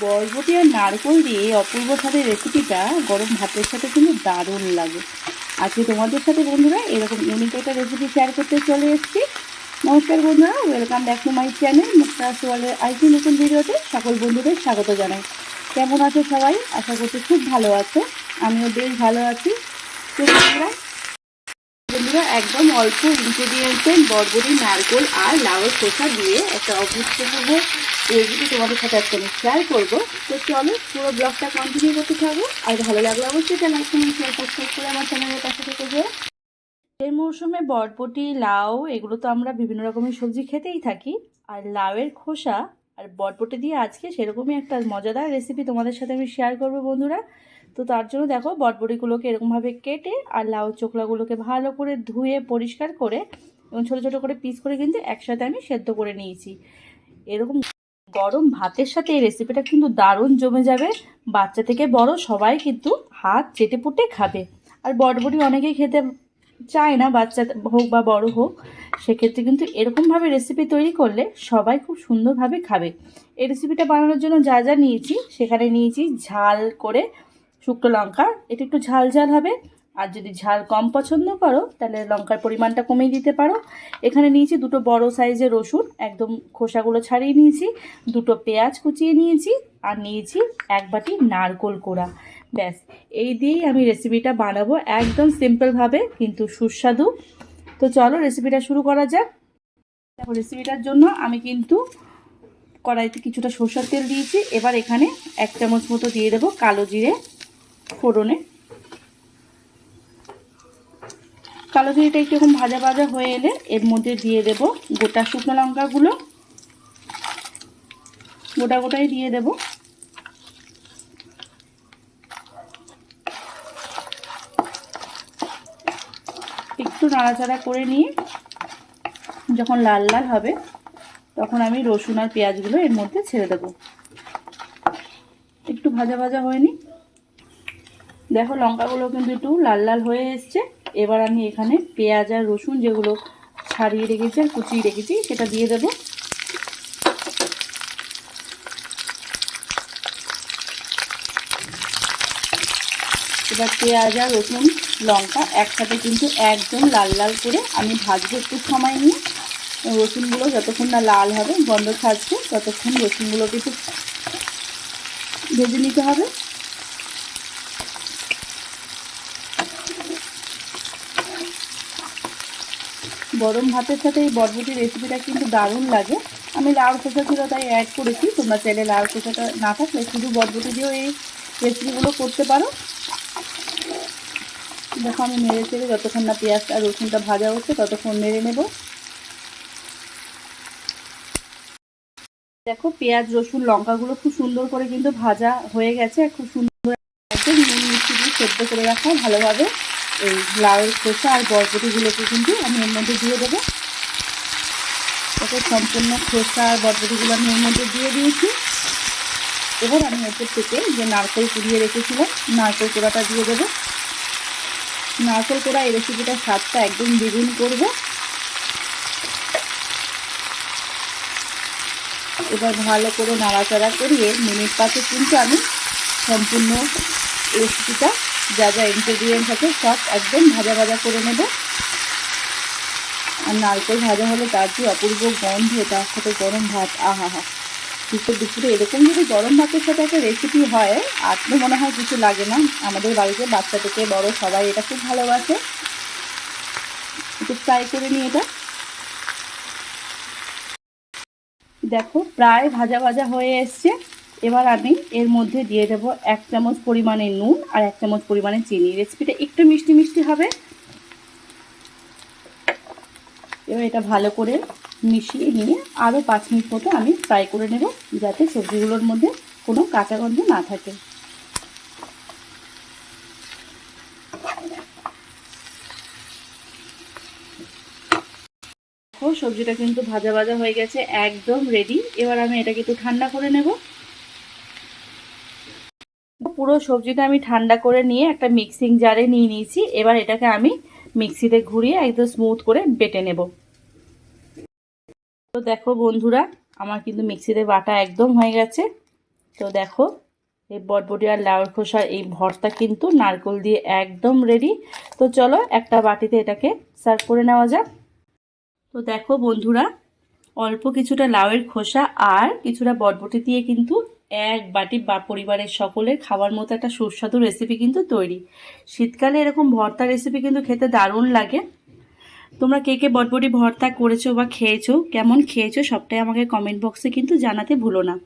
বরবটি আর নারকোল দিয়ে অপূর্ব স্বাদের রেসিপিটা গরম ভাতের সাথে কিন্তু দারুণ লাগে। আজকে তোমাদের সাথে বন্ধুরা এরকম ইউনিক একটা রেসিপি শেয়ার করতে চলে এসেছি। নমস্কার বন্ধুরা welcome back to my channel Mukta সোয়ালের IT নতুন ভিডিওতে সকল বন্ধুদের স্বাগত জানাই। কেমন আছো সবাই? আশা করছি খুব ভালো আছো। আমিও বেশ ভালো আছি। তো বন্ধুরা বন্ধুরা একদম অল্প ইনগ্রেডিয়েন্টসে বরবটি, নারকোল আর লাউয়ের খোসা দিয়ে একটা অভূতপূর্ব রেসিপি তোমাদের সাথে আজকে আমি শেয়ার করব। তো চলো পুরো ব্লগটা কন্টিনিউ করতে থাকব আর ভালো লাগলে অবশ্যই চ্যানেল শেয়ার সাবস্ক্রাইব করে আমার চ্যানেলের পাশে থেকে যেও। এই মৌসুমে বরবটি, লাউ, এগুলো তো আমরা বিভিন্ন রকমের সবজি খেতেই থাকি। আর লাউয়ের খোসা আর বরবটি দিয়ে আজকে সেরকমই একটা মজাদার রেসিপি তোমাদের সাথে আমি শেয়ার করব বন্ধুরা। তো তার জন্য দেখো বটবড়িগুলোকে এরকমভাবে কেটে আর লাউ চোখলাগুলোকে ভালো করে ধুয়ে পরিষ্কার করে এবং ছোটো ছোটো করে পিস করে কিন্তু একসাথে আমি সেদ্ধ করে নিয়েছি। এরকম গরম ভাতের সাথে এই রেসিপিটা কিন্তু দারুণ জমে যাবে। বাচ্চা থেকে বড় সবাই কিন্তু হাত চেটে পুটে খাবে। আর বটবড়ি অনেকেই খেতে চায় না, বাচ্চা হোক বা বড় হোক, সেক্ষেত্রে কিন্তু এরকমভাবে রেসিপি তৈরি করলে সবাই খুব সুন্দরভাবে খাবে। এই রেসিপিটা বানানোর জন্য যা যা নিয়েছি, সেখানে নিয়েছি ঝাল করে শুকনো লঙ্কা, এটা একটু ঝাল ঝাল হবে। আর যদি ঝাল কম পছন্দ করো, তাহলে লঙ্কার পরিমাণটা কমিয়ে দিতে পারো। এখানে নিয়েছি দুটো বড় সাইজের রসুন, একদম খোসাগুলো ছাড়িয়ে নিয়েছি, দুটো পেঁয়াজ কুচিয়ে নিয়েছি, আর নিয়েছি এক বাটি নারকোল কোড়া। ব্যাস, এই দিয়েই আমি রেসিপিটা বানাবো একদম সিম্পলভাবে কিন্তু সুস্বাদু। তো চলো রেসিপিটা শুরু করা যাক। দেখো রেসিপিটার জন্য আমি কিন্তু কড়াইতে কিছুটা সরষের তেল দিয়েছি। এবার এখানে এক চামচ মতো দিয়ে দেবো কালো জিরে। ফোড়নে। কালো জিরেটা একটু এরকম ভাজা ভাজা হয়ে এলে এর মধ্যে দিয়ে দেব গোটা শুকনো লঙ্কাগুলো। গোটা গোটাই দিয়ে দেব। একটু নাড়াচাড়া করে নিয়ে যখন লাল লাল হবে, তখন আমি রসুন আর পেঁয়াজগুলো এর মধ্যে ছেড়ে দেবো। একটু ভাজা ভাজা হয়নি। দেখো লঙ্কাগুলো কিন্তু একটু লাল লাল হয়ে এসছে। এবার আমি এখানে পেঁয়াজ আর রসুন যেগুলো ছাড়িয়ে রেখেছি আর কুচিয়ে রেখেছি, সেটা দিয়ে দেবো। এবার পেঁয়াজ আর রসুন, লঙ্কা একসাথে কিন্তু একদম লাল লাল করে আমি ভাজবো একটু সময় নিয়ে। রসুনগুলো যতক্ষণ না লাল হবে, গন্ধ ছাড়ছে, ততক্ষণ রসুনগুলোকে একটু ভেজে নিতে হবে। গরম ভাতের সাথে এই বরবটির রেসিপিটা কিন্তু দারুণ লাগে। আমি লাউ খোসা ছিল, তাই অ্যাড করেছি। তোমরা চাইলে লাউ খোসাটা না থাকলে শুধু বরবটি দিয়েও এই রেসিপিগুলো করতে পারো। দেখো, আমি নেড়ে চেড়ে যতক্ষণ না পেঁয়াজটা রসুনটা ভাজা হচ্ছে, ততক্ষণ নেড়ে নেব। দেখো, পেঁয়াজ, রসুন, লঙ্কাগুলো খুব সুন্দর করে কিন্তু ভাজা হয়ে গেছে। খুব সুন্দর একদম নুন মিষ্টি দিয়ে সেদ্ধ করে রাখা ভালোভাবে। এই লাউয়ের খোসা আর বরবটিগুলোকে কিন্তু আমি এর মধ্যে দিয়ে দেবো। তাতে সম্পূর্ণ খোসা আর বরবটিগুলো আমি এর মধ্যে দিয়ে দিয়েছি। এবার আমি ওপর থেকে যে নারকেল কুড়িয়ে রেখেছিলাম, নারকেল কোড়াটা দিয়ে দেবো। নারকেল কোড়া এই রেসিপিটার স্বাদটা একদম দ্বিগুণ করবে। এবার ভালো করে নাড়াচাড়া করিয়ে মিনিট পাঁচে কিন্তু আমি সম্পূর্ণ রেসিপিটা, যা যা ইনগ্রেডিয়েন্টস আছে সব একদম ভাজা ভাজা করে নেব। আর নারকেল ভাজা হলে তার যে অপূর্ব গন্ধ তার সাথে গরম ভাত, আহা হা। দুপুর দুপুরে এরকম যদি গরম ভাতের সাথে একটা রেসিপি হয় তো মনে হয় কিছু লাগে না। আমাদের বাড়িতে বাচ্চা থেকে বড় সবাই এটা খুব ভালোবাসে। একটু ফ্রাই করে নিই এটা। দেখো, প্রায় ভাজা ভাজা হয়ে এসছে। এবার আমি এর মধ্যে দিয়ে দেবো এক চামচ পরিমাণে নুন আর এক চামচ পরিমাণে চিনি। রেসিপিটা একটু মিষ্টি মিষ্টি হবে। এবার এটা ভালো করে মিশিয়ে নিয়ে আরও পাঁচ মিনিট মতো আমি ফ্রাই করে নেব, যাতে সবজিগুলোর মধ্যে কোনো কাঁচা গন্ধ না থাকে। সবজিটা কিন্তু ভাজা ভাজা হয়ে গেছে, একদম রেডি এবার আমি এটাকে একটু ঠান্ডা করে নেব। পুরো সবজিটা আমি ঠান্ডা করে নিয়ে একটা মিক্সিং জারে নিয়ে নিয়েছি। এবার এটাকে আমি মিক্সিতে ঘুরিয়ে একদম স্মুথ করে বেটে নেব। তো দেখো বন্ধুরা, আমার কিন্তু মিক্সিতে বাটা একদম হয়ে গেছে। তো দেখো, এই বটবটি আর লাউর খোসার এই ভর্তা কিন্তু নারকোল দিয়ে একদম রেডি তো চলো একটা বাটিতে এটাকে সার্ভ করে নেওয়া যাক। তো দেখো বন্ধুরা, অল্প কিছুটা লাউয়ের খোসা আর কিছুটা বটবটি দিয়ে কিন্তু এক বাটি বা পরিবারের সকলের খাবার মতো একটা সুস্বাদু রেসিপি কিন্তু তৈরি। শীতকালে এরকম ভর্তা রেসিপি কিন্তু খেতে দারুণ লাগে। তোমরা কে কে বটবটি ভর্তা করেছ বা খেয়েছো, কেমন খেয়েছো, সবটাই আমাকে কমেন্ট বক্সে কিন্তু জানাতে ভুলো না।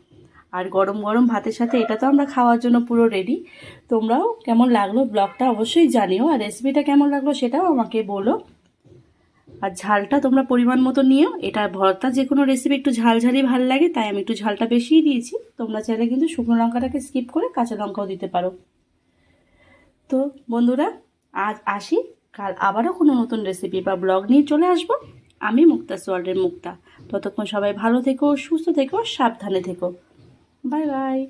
আর গরম গরম ভাতের সাথে এটা তো আমরা খাওয়ার জন্য পুরো রেডি তোমরাও কেমন লাগল ব্লগটা অবশ্যই জানিও। আর রেসিপিটা কেমন লাগল সেটাও আমাকে বলো। আর ঝালটা তোমরা পরিমাণ মতো নিও। এটা ভর্তা যে কোনো রেসিপি একটু ঝাল ঝালই ভালো লাগে, তাই আমি একটু ঝালটা বেশিই দিয়েছি। তোমরা চাইলে কিন্তু শুকনো লঙ্কাটাকে স্কিপ করে কাঁচা লঙ্কাও দিতে পারো। তো বন্ধুরা, আজ আসি। কাল আবারও কোনো নতুন রেসিপি বা ব্লগ নিয়ে চলে আসব। আমি মুক্তা সোয়াল্ডের মুক্তা। ততক্ষণ সবাই ভালো থেকো, সুস্থ থেকো, সাবধানে থেকো। Bye bye.